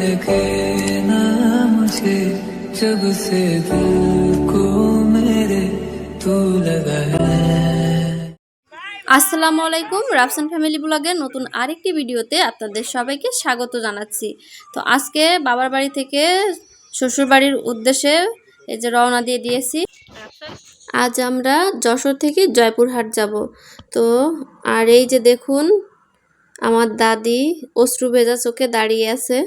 कवा भी लगे ना मुझे जब से दिल को मेरे तू लगा है আসসালামু আলাইকুম রাফসান ফ্যামিলি ব্লগের নতুন আরেকটি ভিডিওতে আপনাদের সবাইকে স্বাগত জানাচ্ছি তো আজকে বাবার বাড়ি থেকে শ্বশুর বাড়ির উদ্দেশ্যে এই যে রওনা দিয়ে দিয়েছি আজ আমরা যশোর থেকে জয়পুরহাট যাব তো আর এই যে দেখুন আমার দাদি অশ্রু ভেজা চোখে দাঁড়িয়ে আছে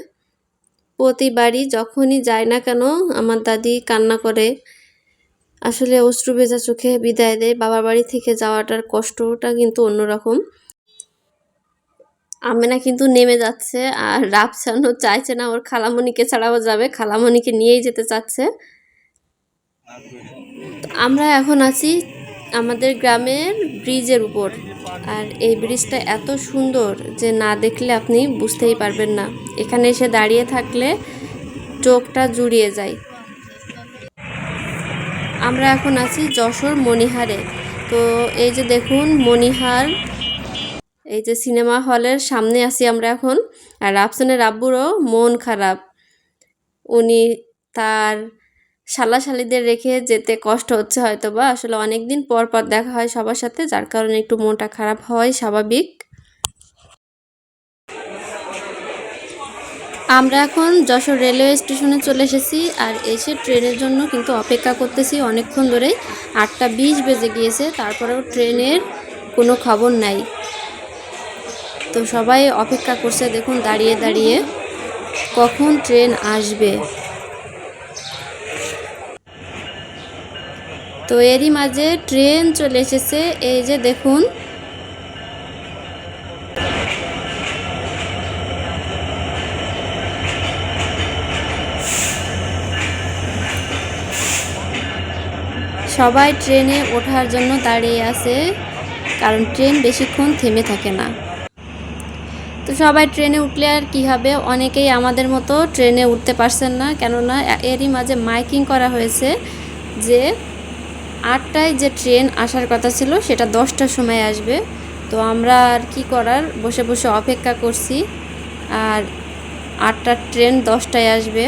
প্রতিবারই যখনই যায় না কেন আমার দাদি কান্না করে। আসলে অশ্রু ভেজা চোখে বিদায় দেয়। বাবার বাড়ি থেকে যাওয়াটার কষ্টটা কিন্তু অন্যরকম। আমেনা কিন্তু নেমে যাচ্ছে আর রাফসানও চাইছে না ওর খালামণিকে ছাড়াও যাবে। খালামণিকে নিয়েই যেতে চাচ্ছে। আমরা এখন আছি আমাদের গ্রামের ব্রিজের উপর। আর এই ব্রিজটা এত সুন্দর যে না দেখলে আপনি বুঝতেই পারবেন না। এখানে এসে দাঁড়িয়ে থাকলে চোখটা জুড়িয়ে যায়। আমরা এখন আছি যশোর মণিহারে তো এই যে দেখুন মণিহার এই যে সিনেমা হলের সামনে আছি আমরা এখন। আর রাফসানের আব্বুরও মন খারাপ। উনি তার শালাশালিদের রেখে যেতে কষ্ট হচ্ছে হয়তো বা আসলে অনেক দিন পর পর দেখা হয় সবার সাথে, যার কারণে একটু মনটা খারাপ হয় স্বাভাবিক। আমরা এখন যশোর রেলওয়ে স্টেশনে চলে এসেছি আর এসে ট্রেনের জন্য কিন্তু অপেক্ষা করতেছি অনেকক্ষণ ধরেই। আটটা বিশ বেজে গিয়েছে, তারপরেও ট্রেনের কোনো খবর নাই। তো সবাই অপেক্ষা করছে, দেখুন দাঁড়িয়ে দাঁড়িয়ে কখন ট্রেন আসবে। তো এরই মাঝে ট্রেন চলে এসেছে। এই যে দেখুন। সবাই ট্রেনে ওঠার জন্য দাঁড়িয়ে আছে, কারণ ট্রেন বেশিক্ষণ থেমে থাকে না। তো সবাই ট্রেনে উঠলে আর কী হবে? অনেকেই আমাদের মতো ট্রেনে উঠতে পারছেন না, কেননা এরই মাঝে মাইকিং করা হয়েছে যে আটটায় যে ট্রেন আসার কথা ছিল, সেটা দশটার সময় আসবে। তো আমরা আর কি করার? বসে বসে অপেক্ষা করছি। আর আটটার ট্রেন দশটায় আসবে।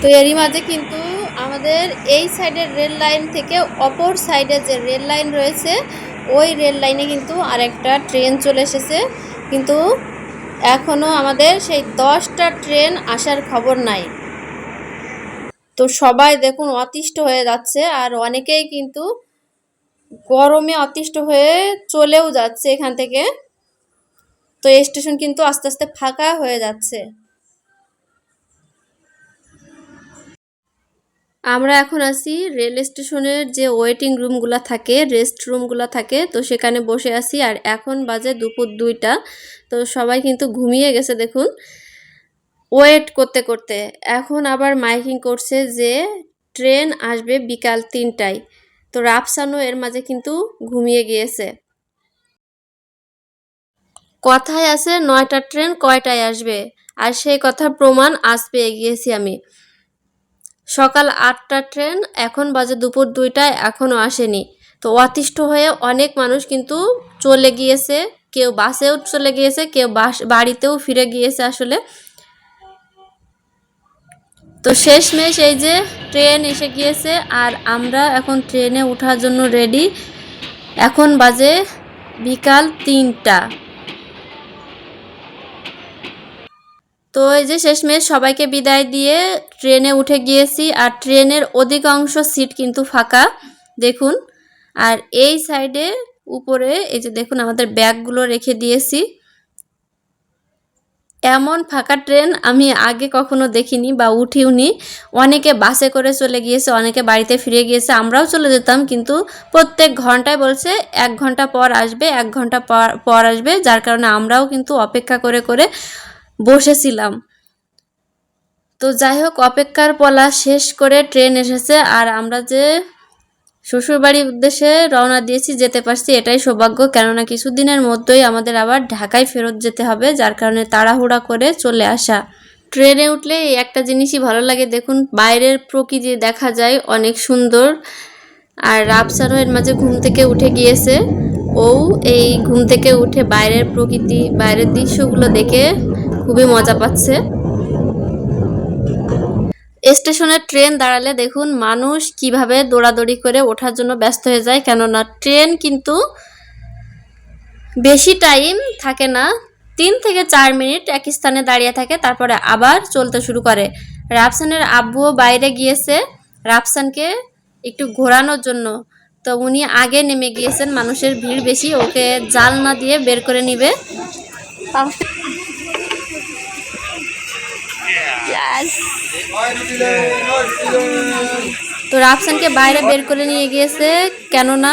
তো এরই মাঝে কিন্তু আমাদের এই সাইডের রেল লাইন থেকে অপর সাইডে যে রেল লাইন রয়েছে, ওই রেল লাইনে কিন্তু আরেকটা ট্রেন চলে এসেছে। কিন্তু এখনও আমাদের সেই দশটা ট্রেন আসার খবর নাই। তো সবাই দেখুন অতিষ্ঠ হয়ে যাচ্ছে আর অনেকেই কিন্তু গরমে অতিষ্ঠ হয়ে চলেও যাচ্ছে এখান থেকে। তো স্টেশন কিন্তু আস্তে আস্তে ফাঁকা হয়ে যাচ্ছে। আমরা এখন আছি রেল স্টেশনের যে ওয়েটিং রুমগুলো থাকে রেস্ট রুমগুলো থাকে, তো সেখানে বসে আছি আর এখন বাজে দুপুর দুইটা। তো সবাই কিন্তু ঘুমিয়ে গেছে দেখুন। ওয়েট করতে করতে। এখন আবার মাইকিং করছে যে ট্রেন আসবে বিকাল তিনটায়। তো রাফসানও এর মাঝে কিন্তু ঘুমিয়ে গিয়েছে। কথায় আছে, নয়টা ট্রেন কয়টায় আসবে? আর সেই কথার প্রমাণ আজ পেয়ে গিয়েছি আমি। সকাল আটটা ট্রেন, এখন বাজে দুপুর দুইটায় এখনও আসেনি। তো অতিষ্ঠ হয়ে অনেক মানুষ কিন্তু চলে গিয়েছে। কেউ বাসেও চলে গিয়েছে, কেউ বাস, বাড়িতেও ফিরে গিয়েছে আসলে। তো শেষমেশ এই যে ট্রেন এসে গিয়েছে, আর আমরা এখন ট্রেনে ওঠার জন্য রেডি এখন বাজে বিকাল তিনটা। তো এই যে শেষমেশ সবাইকে বিদায় দিয়ে ট্রেনে উঠে গিয়েছি, আর ট্রেনের অধিকাংশ সিট কিন্তু ফাঁকা, দেখুন। আর এই সাইডে উপরে এই যে দেখুন আমাদের ব্যাগগুলো রেখে দিয়েছি। এমন ফাঁকা ট্রেন আমি আগে কখনো দেখিনি বা উঠিওনি। অনেকে বাসে করে চলে গিয়েছে, অনেকে বাড়িতে ফিরে গিয়েছে, আমরাও চলে যেতাম, কিন্তু প্রত্যেক ঘন্টায় বলছে এক ঘণ্টা পর আসবে, এক ঘণ্টা পর আসবে, যার কারণে আমরাও কিন্তু অপেক্ষা করে করে বসেছিলাম। তো যাই হোক, অপেক্ষার পলা শেষ করে ট্রেন এসেছে, আর আমরা যে শ্বশুরবাড়ির উদ্দেশ্যে রওনা দিয়েছি, যেতে পারছি, এটাই সৌভাগ্য। কেননা কিছুদিনের মধ্যেই আমাদের আবার ঢাকায় ফেরত যেতে হবে, যার কারণে তাড়াহুড়া করে চলে আসা। ট্রেনে উঠলে এই একটা জিনিসই ভালো লাগে, দেখুন, বাইরের প্রকৃতি দেখা যায় অনেক সুন্দর। আর রাফসারও এর মাঝে ঘুম থেকে উঠে গিয়েছে। ও এই ঘুম থেকে উঠে বাইরের প্রকৃতি, বাইরের দৃশ্যগুলো দেখে খুবই মজা পাচ্ছে। স্টেশনে ট্রেন দাঁড়ালে দেখুন মানুষ কীভাবে দৌড়াদৌড়ি করে ওঠার জন্য ব্যস্ত হয়ে যায়। কেননা ট্রেন কিন্তু বেশি টাইম থাকে না। তিন থেকে চার মিনিট এক স্থানে দাঁড়িয়ে থাকে, তারপরে আবার চলতে শুরু করে। রাফসানের আব্বুও বাইরে গিয়েছে রাফসানকে একটু ঘোরানোর জন্য। তো উনি আগে নেমে গিয়েছেন, মানুষের ভিড় বেশি, ওকে জাল না দিয়ে বের করে নিবে। তো রাফসানকে বাইরে বের করে নিয়ে গিয়েছে, কেননা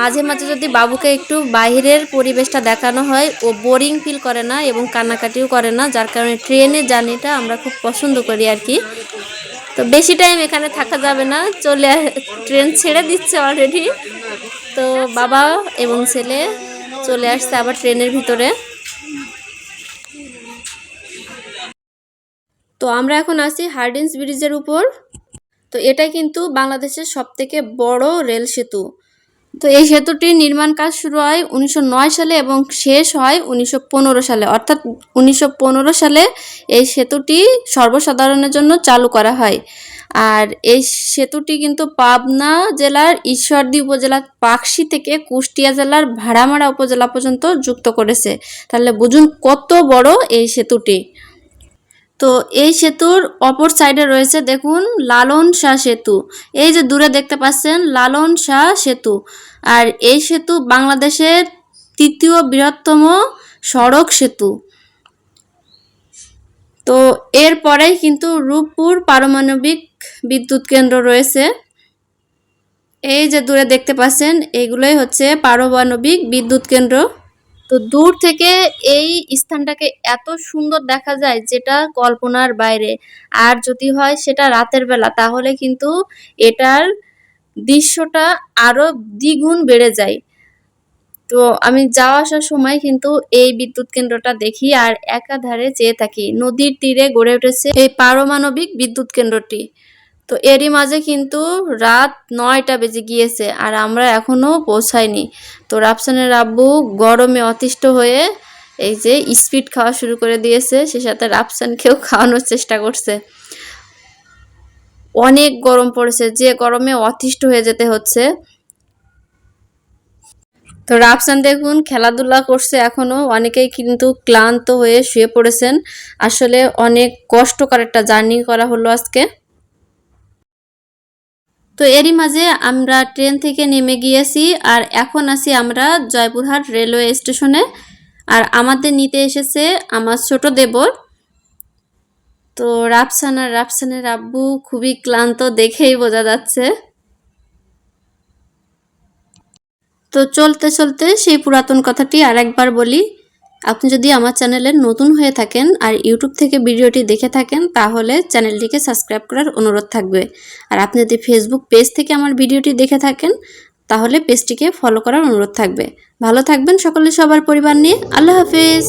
মাঝে মাঝে যদি বাবুকে একটু বাইরের পরিবেশটা দেখানো হয়, ও বোরিং ফিল করে না এবং কান্নাকাটিও করে না, যার কারণে ট্রেনের জার্নিটা আমরা খুব পছন্দ করি আর কি। তো বেশি টাইম এখানে থাকা যাবে না, চলে ট্রেন ছেড়ে দিচ্ছে অলরেডি তো বাবা এবং ছেলে চলে আসছে আবার ট্রেনের ভিতরে। তো আমরা এখন আছি হার্ডিন্স ব্রিজের উপর। তো এটা কিন্তু বাংলাদেশের সবথেকে বড় রেল সেতু। তো এই সেতুটির নির্মাণ কাজ শুরু হয় উনিশশো নয় সালে এবং শেষ হয় উনিশশো পনেরো সালে। অর্থাৎ উনিশশো পনেরো সালে এই সেতুটি সর্বসাধারণের জন্য চালু করা হয়। আর এই সেতুটি কিন্তু পাবনা জেলার ঈশ্বরদী উপজেলার পাকশি থেকে কুষ্টিয়া জেলার ভাড়ামারা উপজেলা পর্যন্ত যুক্ত করেছে। তাহলে বুঝুন কত বড় এই সেতুটি। তো এই সেতুর অপর সাইডে রয়েছে, দেখুন, লালন শাহ সেতু। এই যে দূরে দেখতে পাচ্ছেন, লালন শাহ সেতু। আর এই সেতু বাংলাদেশের তৃতীয় বৃহত্তম সড়ক সেতু। তো এরপরেই কিন্তু রূপপুর পারমাণবিক বিদ্যুৎ কেন্দ্র রয়েছে। এই যে দূরে দেখতে পাচ্ছেন এইগুলোই হচ্ছে পারমাণবিক বিদ্যুৎ কেন্দ্র। তো দূর থেকে এই স্থানটাকে এত সুন্দর দেখা যায় যেটা কল্পনার বাইরে। আর যদি হয় সেটা রাতের বেলা, তাহলে কিন্তু এটার দৃশ্যটা আরও দ্বিগুণ বেড়ে যায়। তো আমি যাওয়া আসার সময় কিন্তু এই বিদ্যুৎ কেন্দ্রটা দেখি আর একাধারে চেয়ে থাকি। নদীর তীরে গড়ে উঠেছে এই পারমাণবিক বিদ্যুৎ কেন্দ্রটি। তো এরই মাঝে কিন্তু রাত নয়টা বেজে গিয়েছে আর আমরা এখনও পৌঁছাইনি। তো রাফসানের আব্বু গরমে অতিষ্ঠ হয়ে এই যে স্পিড খাওয়া শুরু করে দিয়েছে, সে সাথে রাফসানকেও খাওয়ানোর চেষ্টা করছে। অনেক গরম পড়েছে, যে গরমে অতিষ্ঠ হয়ে যেতে হচ্ছে। তো রাফসান দেখুন খেলাধুলা করছে এখনও অনেকেই কিন্তু ক্লান্ত হয়ে শুয়ে পড়েছেন। আসলে অনেক কষ্টকর একটা জার্নি করা হলো আজকে। তো এরই মাঝে আমরা ট্রেন থেকে নেমে গিয়েছি আর এখন আছি আমরা জয়পুরহাট রেলওয়ে স্টেশনে। আর আমাদের নিতে এসেছে আমার ছোট দেবর। তো রাফসান, রাফসানের আব্বু খুবই ক্লান্ত দেখেই বোঝা যাচ্ছে। তো চলতে চলতে সেই পুরাতন কথাটি আরেকবার বলি। আপনি যদি আমার চ্যানেলে নতুন হয়ে থাকেন আর ইউটিউব থেকে ভিডিওটি দেখে থাকেন, তাহলে চ্যানেলটিকে সাবস্ক্রাইব করার অনুরোধ থাকবে। আর আপনি যদি ফেসবুক পেজ থেকে আমার ভিডিওটি দেখে থাকেন, তাহলে পেজটিকে ফলো করার অনুরোধ থাকবে। ভালো থাকবেন সকলে সবার পরিবার নিয়ে। আল্লাহ হাফিজ।